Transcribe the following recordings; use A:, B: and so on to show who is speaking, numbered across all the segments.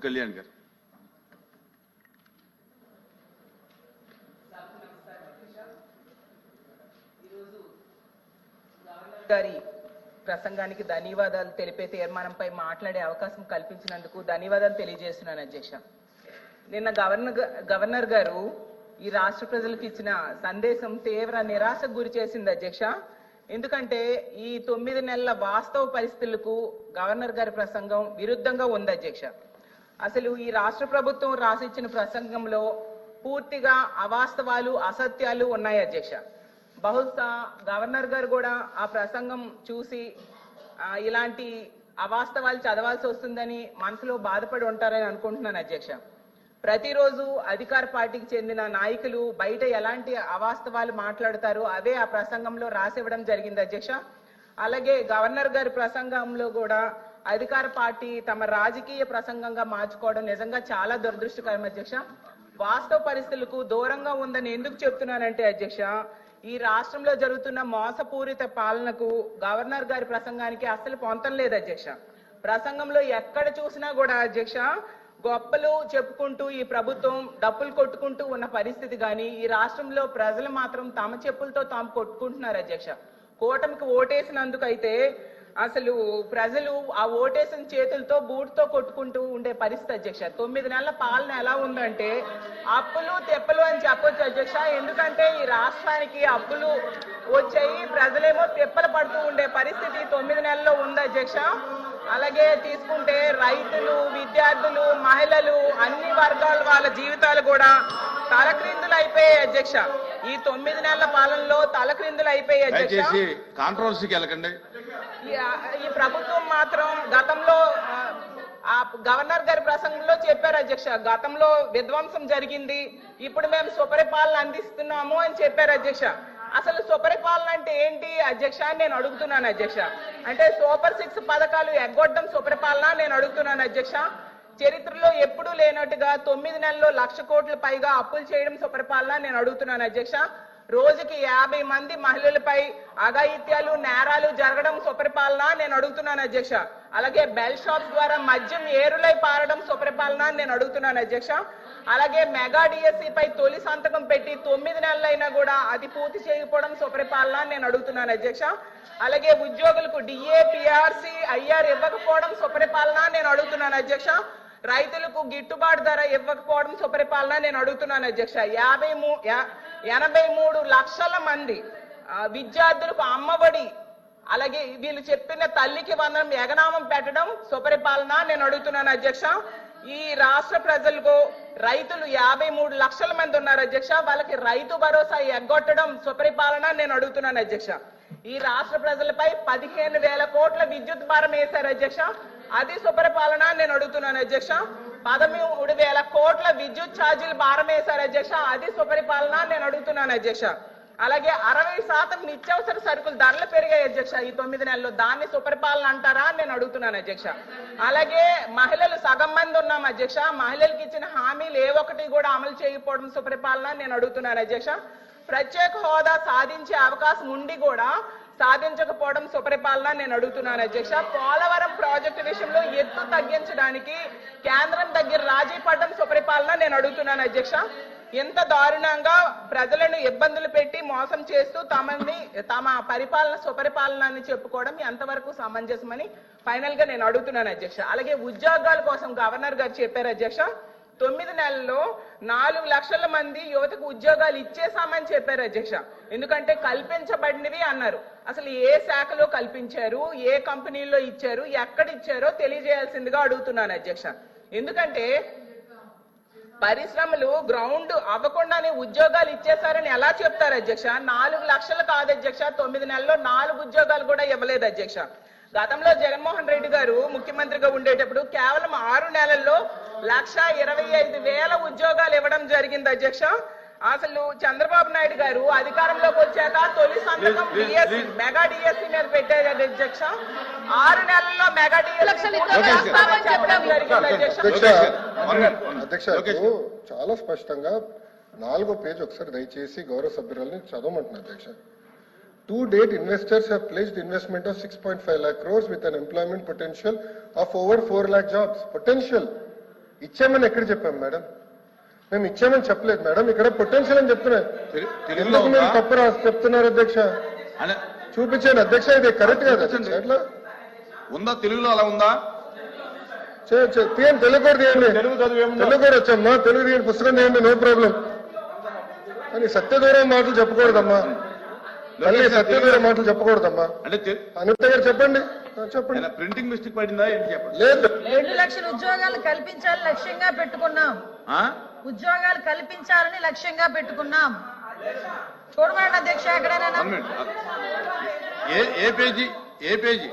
A: వద్దు కళ్యాణ్ గారు.
B: గారి ప్రసంగానికి ధన్యవాదాలు తెలిపే తీర్మానంపై మాట్లాడే అవకాశం కల్పించినందుకు ధన్యవాదాలు తెలియజేస్తున్నాను అధ్యక్ష. నిన్న గవర్నర్ గవర్నర్ గారు ఈ రాష్ట్ర ప్రజలకు ఇచ్చిన సందేశం తీవ్ర నిరాశకు గురి చేసింది అధ్యక్ష. ఎందుకంటే ఈ తొమ్మిది నెలల వాస్తవ పరిస్థితులకు గవర్నర్ గారి ప్రసంగం విరుద్ధంగా ఉంది అధ్యక్ష. అసలు ఈ రాష్ట్ర ప్రభుత్వం రాసిచ్చిన ప్రసంగంలో పూర్తిగా అవాస్తవాలు అసత్యాలు ఉన్నాయి అధ్యక్ష. బహుశా గవర్నర్ గారు కూడా ఆ ప్రసంగం చూసి ఇలాంటి అవాస్తవాలు చదవాల్సి వస్తుందని మనసులో బాధపడి ఉంటారని అనుకుంటున్నాను అధ్యక్ష. ప్రతిరోజు అధికార పార్టీకి చెందిన నాయకులు బయట ఎలాంటి అవాస్తవాలు మాట్లాడతారో అవే ఆ ప్రసంగంలో రాసివ్వడం జరిగింది అధ్యక్ష. అలాగే గవర్నర్ గారి ప్రసంగంలో కూడా అధికార పార్టీ తమ రాజకీయ ప్రసంగంగా మార్చుకోవడం నిజంగా చాలా దురదృష్టకరం అధ్యక్ష. వాస్తవ పరిస్థితులకు దూరంగా ఉందని ఎందుకు చెప్తున్నానంటే అధ్యక్ష ఈ రాష్ట్రంలో జరుగుతున్న మోసపూరిత పాలనకు గవర్నర్ గారి ప్రసంగానికి అస్సలు పొంతం లేదు అధ్యక్ష. ప్రసంగంలో ఎక్కడ చూసినా కూడా అధ్యక్ష గొప్పలు చెప్పుకుంటూ ఈ ప్రభుత్వం డప్పులు కొట్టుకుంటూ ఉన్న పరిస్థితి కానీ ఈ రాష్ట్రంలో ప్రజలు మాత్రం తమ చెప్పులతో తాము కొట్టుకుంటున్నారు అధ్యక్ష. కూటమికి ఓటేసినందుకైతే అసలు ప్రజలు ఆ ఓటేసిన చేతులతో బూట్తో కొట్టుకుంటూ ఉండే పరిస్థితి అధ్యక్ష. తొమ్మిది నెలల పాలన ఎలా ఉందంటే అప్పులు తెప్పలు అని చెప్పొచ్చు అధ్యక్ష. ఎందుకంటే ఈ రాష్ట్రానికి అప్పులు వచ్చాయి ప్రజలేమో తెప్పలు పడుతూ ఉండే పరిస్థితి తొమ్మిది నెలల్లో ఉంది అధ్యక్ష. అలాగే తీసుకుంటే రైతులు విద్యార్థులు మహిళలు అన్ని వర్గాల వాళ్ళ జీవితాలు కూడా తలక్రిందులు అయిపోయాయి అధ్యక్ష. ఈ తొమ్మిది నెలల పాలనలో తలక్రిందులు అయిపోయాయి అధ్యక్ష.
A: కాంట్రవర్సీకి వెళ్ళకండి.
B: ఈ ప్రభుత్వం మాత్రం గతంలో ఆ, గవర్నర్ గారి ప్రసంగంలో చెప్పారు అధ్యక్ష గతంలో విధ్వంసం జరిగింది ఇప్పుడు మేము సుపరిపాలన అందిస్తున్నాము అని చెప్పారు అధ్యక్ష. అసలు సుపరిపాలన అంటే ఏంటి అధ్యక్ష? అని నేను అడుగుతున్నాను అధ్యక్ష. అంటే సూపర్ సిక్స్ పథకాలు ఎగ్గొట్టడం సుపరిపాలన నేను అడుగుతున్నాను అధ్యక్ష. చరిత్రలో ఎప్పుడూ లేనట్టుగా తొమ్మిది నెలల్లో లక్ష కోట్ల పైగా అప్పులు చేయడం సుపరిపాలన నేను అడుగుతున్నాను అధ్యక్ష. రోజుకి యాభై మంది మహిళలపై అఘాయిత్యాలు నేరాలు జరగడం సుపరిపాలన నేను అడుగుతున్నాను అధ్యక్ష. అలాగే బెల్ షాప్స్ ద్వారా మద్యం ఏరులై పారడం సుపరిపాలన నేను అడుగుతున్నాను అధ్యక్ష. అలాగే మెగా డిఎస్సిపై తొలి సంతకం పెట్టి తొమ్మిది నెలలైనా కూడా అది పూర్తి చేయకపోవడం సుపరిపాలన నేను అడుగుతున్నాను అధ్యక్ష. అలాగే ఉద్యోగులకు డిఏ పిఆర్సి ఐఆర్ ఇవ్వకపోవడం సుపరిపాలన నేను అడుగుతున్నాను అధ్యక్ష. రైతులకు గిట్టుబాటు ధర ఇవ్వకపోవడం సుపరిపాలన నేను అడుగుతున్నాను అధ్యక్ష. యాభై మూ యా- ఎనభై మూడు లక్షల మంది విద్యార్థులకు అమ్మఒడి అలాగే వీళ్ళు చెప్పిన తల్లికి వందనం ఎగనామం పెట్టడం సుపరిపాలన నేను అడుగుతున్నాను అధ్యక్ష. ఈ రాష్ట్ర ప్రజలకు రైతులు యాభై మూడు లక్షల మంది ఉన్నారు అధ్యక్ష. వాళ్ళకి రైతు భరోసా ఎగ్గొట్టడం సుపరిపాలన నేను అడుగుతున్నాను అధ్యక్ష. ఈ రాష్ట్ర ప్రజలపై పదిహేను వేల కోట్ల విద్యుత్ భారం వేశారు అధ్యక్ష. అది సుపరిపాలన నేను అడుగుతున్నాను అధ్యక్ష. పదమూడు వేల కోట్ల విద్యుత్ ఛార్జీలు భారమేశారు అధ్యక్ష. అది సుపరిపాలన నేను అడుగుతున్నాను అధ్యక్ష. అలాగే అరవై శాతం నిత్యావసర సరుకులు ధరలు పెరిగాయి అధ్యక్ష. ఈ తొమ్మిది నెలల్లో దాన్ని సుపరిపాలన అంటారా నేను అడుగుతున్నాను అధ్యక్ష. అలాగే మహిళలు సగం మంది ఉన్నాం అధ్యక్ష. మహిళలకు ఇచ్చిన హామీలు ఏ ఒక్కటి కూడా అమలు చేయకపోవడం సుపరిపాలన నేను అడుగుతున్నాను అధ్యక్ష. ప్రత్యేక హోదా సాధించే అవకాశం ఉండి కూడా సాధించకపోవడం సుపరిపాలన నేను అడుగుతున్నాను అధ్యక్ష. పోలవరం ప్రాజెక్టు విషయంలో ఎత్తు తగ్గించడానికి కేంద్రం దగ్గర రాజీ పడడం సుపరిపాలన నేను అడుగుతున్నాను అధ్యక్ష. ఎంత దారుణంగా ప్రజలను ఇబ్బందులు పెట్టి మోసం చేస్తూ తమని తమ పరిపాలన సుపరిపాలన అని చెప్పుకోవడం ఎంతవరకు సమంజసమని ఫైనల్గా నేను అడుగుతున్నాను అధ్యక్ష. అలాగే ఉద్యోగాల కోసం గవర్నర్ గారు చెప్పారు అధ్యక్ష. తొమ్మిది నెలల్లో నాలుగు లక్షల మంది యువతకు ఉద్యోగాలు ఇచ్చేసామని చెప్పారు అధ్యక్ష. ఎందుకంటే కల్పించబడినవి అన్నారు. అసలు ఏ శాఖలో కల్పించారు? ఏ కంపెనీల్లో ఇచ్చారు? ఎక్కడ ఇచ్చారో తెలియజేయాల్సిందిగా అడుగుతున్నాను అధ్యక్ష. ఎందుకంటే పరిశ్రమలు గ్రౌండ్ అవ్వకుండానే ఉద్యోగాలు ఇచ్చేశారని ఎలా చెప్తారు అధ్యక్ష? నాలుగు లక్షలు కాదు అధ్యక్ష. తొమ్మిది నెలల్లో నాలుగు ఉద్యోగాలు కూడా ఇవ్వలేదు అధ్యక్ష. గతంలో జగన్మోహన్ రెడ్డి గారు ముఖ్యమంత్రిగా ఉండేటప్పుడు కేవలం ఆరు నెలల్లో లక్ష ఇరవై ఐదు వేల ఉద్యోగాలు ఇవ్వడం జరిగింది అధ్యక్ష. అసలు చంద్రబాబు నాయుడు గారు అధికారంలోకి వచ్చాక తొలి సంతకం డిఎస్సి. మెగా డిఎస్సి మీద పెట్టారు అధ్యక్ష. ఆరు నెలల్లో మెగా డిఎస్సి.
C: చాలా స్పష్టంగా నాలుగో పేజ్ ఒకసారి దయచేసి గౌరవ సభ్యురాలని చదవమంటున్నా అధ్యక్ష. To date investors have placed investment of six point five lakh crores with an employment potential of over four lakh jobs potential ఇచ్చామని ఎక్కడ చెప్పాం మేడం? మేము ఇచ్చామని చెప్పలేదు మేడం. ఇక్కడ పొటెన్షియల్ అని
A: ఉందా
C: తప్పు రాసి చెప్తున్నారు అధ్యక్ష?
A: అనే
C: చూపించండి అధ్యక్ష ఇది కరెక్ట్ కాదు. ఎట్లా?
A: ఉందా? తెలుగులో అలా ఉందా?
C: తీయండి తెలుగు కూడా తీయండి.
A: తెలుగు చదువు ఏముందో
C: తెలుగు కూడా వచ్చమ్మా తెలుగు తీయండి పుస్తకం తీయండి నో ప్రాబ్లం. కానీ సత్యదూరం మాటలు చెప్పకూడదమ్మా. మళ్ళీ సత్యదూరం మాటలు చెప్పకూడదమ్మా. అనిత గారు చెప్పండి. చెప్పండి.
A: ప్రింటింగ్ మిస్టేక్ పడిందా ఏంటి చెప్పండి?
C: లేదు.
D: రెండు లక్షల ఉద్యోగాలు కల్పించాలని లక్ష్యంగా పెట్టుకున్నాం.
A: ఆ?
D: ఉద్యోగాలు కల్పించాలని లక్ష్యంగా పెట్టుకున్నాం. చూడమండి అధ్యక్ష ఎక్కడైనా.
A: ఏ పేజీ? ఏ పేజీ?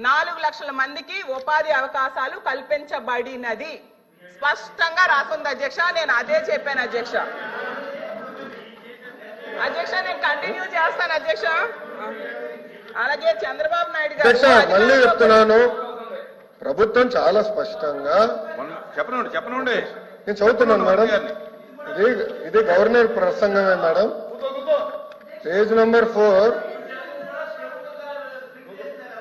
B: నాలుగు లక్షల మందికి ఉపాధి అవకాశాలు కల్పించబడినది. స్పష్టంగా రాసుంది అధ్యక్ష నేను అదే చెప్పాను అధ్యక్ష. అధ్యక్ష నేను కంటిన్యూ చేస్తాను అధ్యక్ష. అలాగే చంద్రబాబు నాయుడు
C: అధ్యక్ష
B: గారు
C: మళ్ళీ చెప్తున్నాను. ప్రభుత్వం చాలా స్పష్టంగా
A: చెప్పనండి చెప్పనండి
C: నేను చదువుతున్నాను మేడం. ఇది ఇది గవర్నర్ ప్రసంగమే మేడం. Page number four.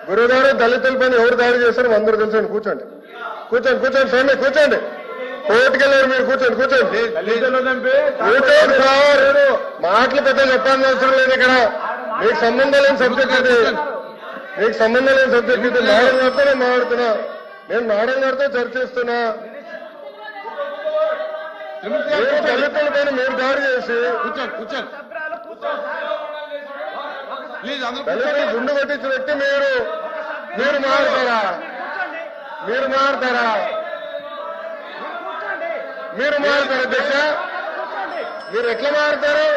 C: గురుగారు దళితులపైన ఎవరు దాడి చేశారో అందరూ తెలుసండి కూర్చోండి. కూర్చోండి కూర్చోండి స్వామి కూర్చోండి. కోర్టుకెళ్ళారు మీరు కూర్చోండి కూర్చోండి. కూర్చోండి సార్. మాటలు పెద్ద చెప్పాల్సిన అవసరం లేదు ఇక్కడ. మీకు సంబంధం లేని సబ్జెక్ట్ ఇది. మీకు సంబంధం లేని సబ్జెక్ట్ ఇది. మేడం గారితో నేను మాట్లాడుతున్నా. నేను మేడం గారితో చర్చిస్తున్నా మీరు దళితులపైన మీరు దాడి చేసి దళితులు గుండు కొట్టించిన వ్యక్తి మీరు. మీరు మారుతారా? మీరు మారుతారా? మీరు మారుతారా అధ్యక్ష. మీరు ఎట్లా మారుతారు?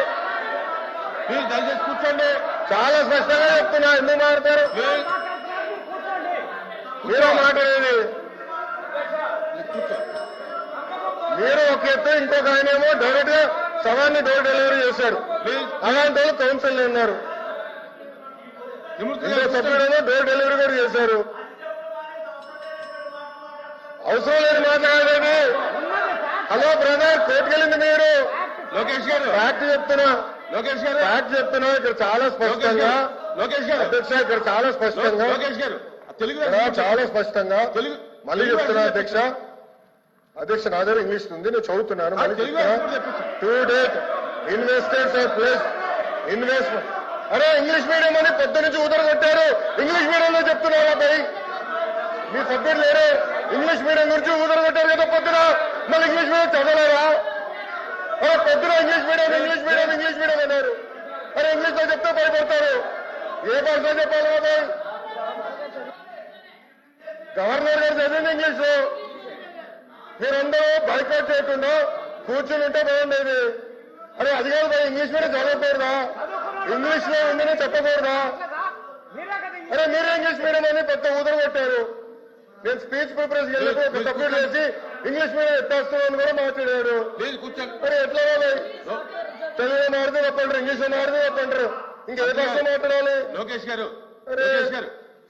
A: ప్లీజ్ దయచేసి కూర్చోండి.
C: చాలా స్పష్టంగా చెప్తున్నా ఎందుకు మారుతారు? మీరు మాట్లాడేది మీరు ఒక ఎత్తు ఇంకొక ఆయన ఏమో డైరెక్ట్గా శవాన్ని డోర్ డెలివరీ చేశారు. అలాంటి వాళ్ళు కౌన్సిల్ ఉన్నారు. సభ్యుడేమో డోర్ డెలివరీ కూడా చేశారు. అవసరం లేదు మాట్లాడేది. హలో బ్రదర్ కోర్టుకెళ్ళింది మీరు.
A: లోకేష్ గారు.
C: ఫ్యాక్ట్ చెప్తున్నా.
A: లోకేష్ గారు.
C: ఫ్యాక్ట్ చెప్తున్నా. ఇక్కడ చాలా స్పష్టంగా.
A: లోకేష్ గారు.
C: అధ్యక్ష ఇక్కడ చాలా స్పష్టంగా.
A: లోకేష్ గారు తెలుగు
C: చాలా స్పష్టంగా.
A: తెలుగు
C: మళ్ళీ చెప్తున్నా అధ్యక్ష. అధ్యక్ష. నా దగ్గర ఇంగ్లీష్ ఉంది నేను చదువుతున్నాను. To date investors place investment అరే ఇంగ్లీష్ మీడియం అని పొద్దు నుంచి కొట్టారు. ఇంగ్లీష్ మీడియంలో చెప్తున్నారా భయ్ మీ సభ్యుడు లేరు. ఇంగ్లీష్ మీడియం గురించి కొట్టారు కదా పొద్దున. మళ్ళీ ఇంగ్లీష్ మీడియం చదవలేరా? అరే పొద్దున English medium English medium English medium అన్నారు. అరే ఇంగ్లీష్లో చెప్తే భయపడతారు ఏ భాషలో చెప్పాలి బాబాయ్ గవర్నర్ గారు చదివింది ఇంగ్లీష్. లో మీరందరూ బైకౌట్ చేయకుండా కూర్చుని ఉంటే బాగుండేది అరే అది కాదు ఇంగ్లీష్ మీడియం చదవకూడదా? ఇంగ్లీష్లో ఉందని చెప్పకూడదా? అరే మీరే ఇంగ్లీష్ మీడియం అని పెద్ద ఊదర కొట్టారు. నేను స్పీచ్ ప్రిపరేషన్ ఒక సభ్యుడు చేసి ఇంగ్లీష్ మీడియం ఎత్తేస్తామని కూడా మాట్లాడారు
A: ప్లీజ్ కూర్చోండి.
C: మరి ఎట్లా తెలుగు మాడితే చెప్పంటారు ఇంగ్లీష్ మాడితే చెప్పంటారు ఇంకా ఏ భాష మాట్లాడాలి?
A: లోకేష్ గారు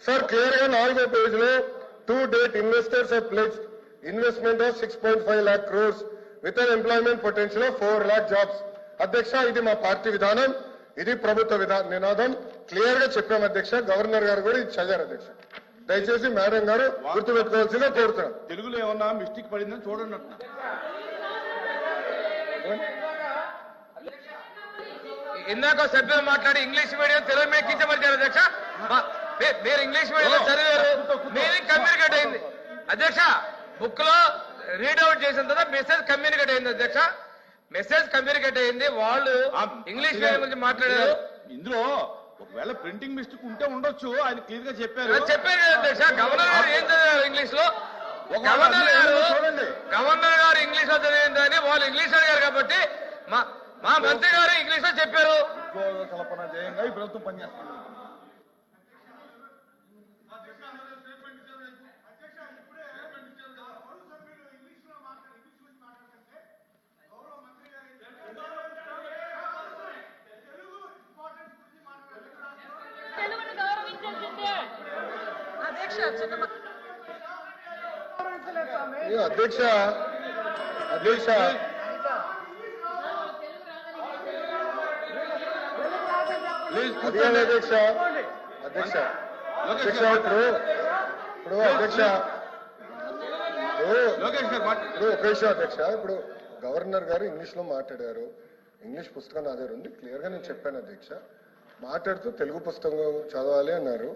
C: సార్ క్లియర్గా నాలుగో పేజ్లో to date investors place investment of six point five lakh crores with an employment potential of four lakh jobs అధ్యక్ష ఇది మా పార్టీ విధానం ఇది ప్రభుత్వ విధాన నినాదం. క్లియర్గా చెప్పాం అధ్యక్ష. గవర్నర్ గారు కూడా ఇది చదివారు అధ్యక్ష. దయచేసి మేడం గారు గుర్తుపెట్టుకోవాల్సిందిగా కోరుతున్నాం
A: తెలుగులో ఏమన్నా మిస్టేక్ పడిందని చూడండి అంటున్నా
E: ఇందాక సభ్యులు మాట్లాడి ఇంగ్లీష్ మీడియం తెలుగు మీద కించపరిచారు అధ్యక్ష? మీరు ఇంగ్లీష్ మీడియం చదివారు. మీది కమ్యూనికేట్ అయింది. అధ్యక్ష బుక్లో రీడౌట్ చేసిన తర్వాత మెసేజ్ కమ్యూనికేట్ అయింది అధ్యక్ష. మెసేజ్ కమ్యూనికేట్ అయింది. వాళ్ళు ఇంగ్లీష్ మీడియం గురించి మాట్లాడారు.
A: ఇందులో ఒకవేళ ప్రింటింగ్ మిస్టేక్ ఉంటే ఉండొచ్చు. ఆయన క్లియర్గా చెప్పారు.
E: చెప్పారు అధ్యక్ష గవర్నర్ గారు ఏం చదివారు
A: ఇంగ్లీష్లో?
E: గవర్నర్ గారు. గవర్నర్ గారు ఇంగ్లీష్లో చదివిందని వాళ్ళు ఇంగ్లీష్ అడిగారు కాబట్టి మా మా మంత్రి గారు ఇంగ్లీష్లో చెప్పారు.
A: కల్పన ధ్యేయంగా ఈ ప్రభుత్వం పనిచేస్తుంది
F: తెలుగును గౌరవించాల్సిందే
D: అధ్యక్ష చిన్న మా-
C: ఏ అధ్యక్ష అధ్యక్ష. అధ్యక్ష. అధ్యక్ష. అధ్యక్ష ఇప్పుడు. ఇప్పుడు అధ్యక్ష. ఇప్పుడు ఒక విషయం అధ్యక్ష. ఇప్పుడు గవర్నర్ గారు ఇంగ్లీష్లో మాట్లాడారు. ఇంగ్లీష్ పుస్తకం నా దగ్గర ఉంది. క్లియర్గా నేను చెప్పాను అధ్యక్ష. మాట్లాడుతూ తెలుగు పుస్తకం చదవాలి అన్నారు.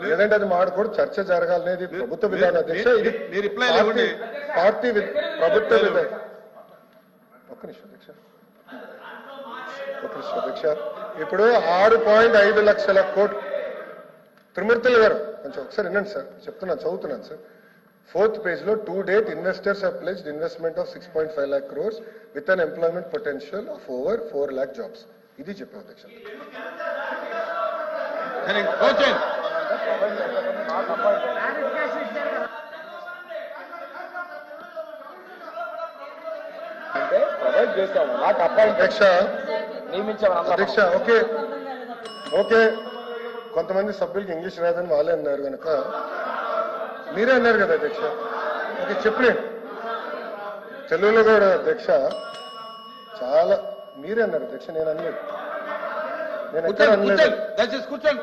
C: లేదంటే అది మాడకూడదు చర్చ జరగాలనేది ప్రభుత్వ విధానం. అధ్యక్ష ఇది పార్టీ- ప్రభుత్వ విధానం. ఒక్క నిమిషం అధ్యక్ష. ఒక్క నిమిషం అధ్యక్ష. ఇప్పుడు ఆరు పాయింట్ ఐదు లక్షల కోట్లు. త్రిమూర్తులు గారు కొంచెం ఒకసారి వినండి సార్. చెప్తున్నాను చదువుతున్నాను సార్. ఫోర్త్ పేజ్లో to date investors have pledged investment of six point five lakh crores with an employment potential of over four lakh jobs ఇది చెప్పాం అధ్యక్ష.
G: అంటే ప్రొవైడ్ చేస్తాము నాట్ అపాయింట్
C: అధ్యక్ష.
G: నియమించాము
C: అధ్యక్ష ఓకే. ఓకే. కొంతమంది సభ్యులకి ఇంగ్లీష్ రాదని వాళ్ళే అన్నారు కనుక మీరే అన్నారు కదా అధ్యక్ష. ఓకే చెప్పలేండి తెలుగులో కూడా అధ్యక్ష చాలా మీరే అన్నారు అధ్యక్ష నేను అనలేదు. నేను ఎక్కడ అనలేదు.
A: కూర్చోండి.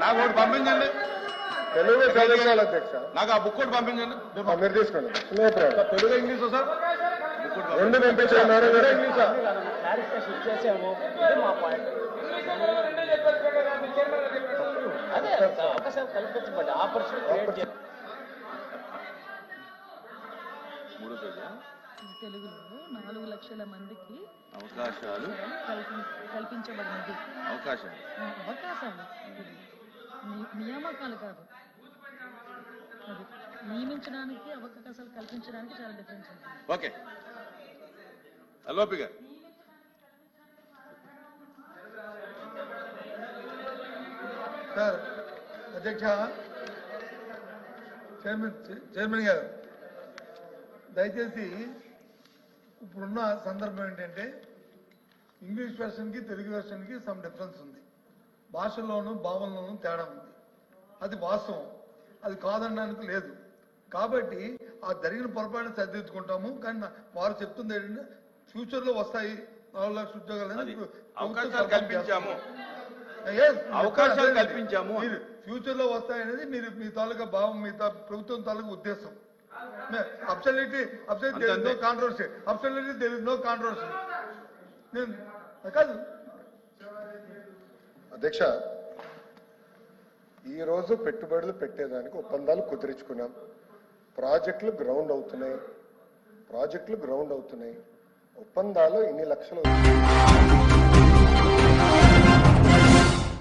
A: నాకు ఒకటి పంపించండి.
C: తెలుగు చదివించాలి అధ్యక్ష.
A: నాకు ఆ బుక్ ఒకటి పంపించండి.
C: మీరు తీసుకోండి.
A: Telugu English sir?
C: రెండు పంపించారు
G: అదే ఆపర్చునిటీ క్రియేట్ చేయాలి
D: తెలుగులో నాలుగు లక్షల మందికి
A: అవకాశాలు.
D: కల్పి- కల్పించబడినది
A: అవకాశాలు.
D: ఆ, అవకాశాలు. నియామకాలు కాదు. అది నియమించడానికి అవకాశాలు కల్పించడానికి చాలా డిఫరెన్స్ ఉంటుంది.
A: ఓకే. అలోపి గారు.
H: సార్ అధ్యక్ష చైర్మన్ చైర్మన్ గారు దయచేసి ఇప్పుడున్న సందర్భం ఏంటంటే ఇంగ్లీష్ వెర్షన్కి తెలుగు వెర్షన్కి సమ్ డిఫరెన్స్ ఉంది. భాషల్లోనూ భావనలోనూ తేడా ఉంది. అది వాస్తవం. అది కాదనడానికి లేదు. కాబట్టి ఆ జరిగిన పొరపాటుని సరిదిద్దుకుంటాము. కానీ వారు చెప్తుంది ఏంటంటే ఫ్యూచర్లో వస్తాయి నాలుగు లక్షల ఉద్యోగాలు
A: అవకాశాలు కల్పించాము. అవకాశాలు. కల్పించాము.
H: మీరు ఫ్యూచర్లో వస్తాయనేది మీరు మీ తాలూకా భావం మీ ప్రభుత్వం తాలూకా ఉద్దేశం. Absolutely absolute there is no. Controversy absolutely there is no controversy కాదు.
C: అధ్యక్ష ఈరోజు పెట్టుబడులు పెట్టేదానికి ఒప్పందాలు కుదిరించుకున్నాం. ప్రాజెక్టులు గ్రౌండ్ అవుతున్నాయి. ప్రాజెక్టులు గ్రౌండ్ అవుతున్నాయి. ఒప్పందాలు ఇన్ని లక్షలు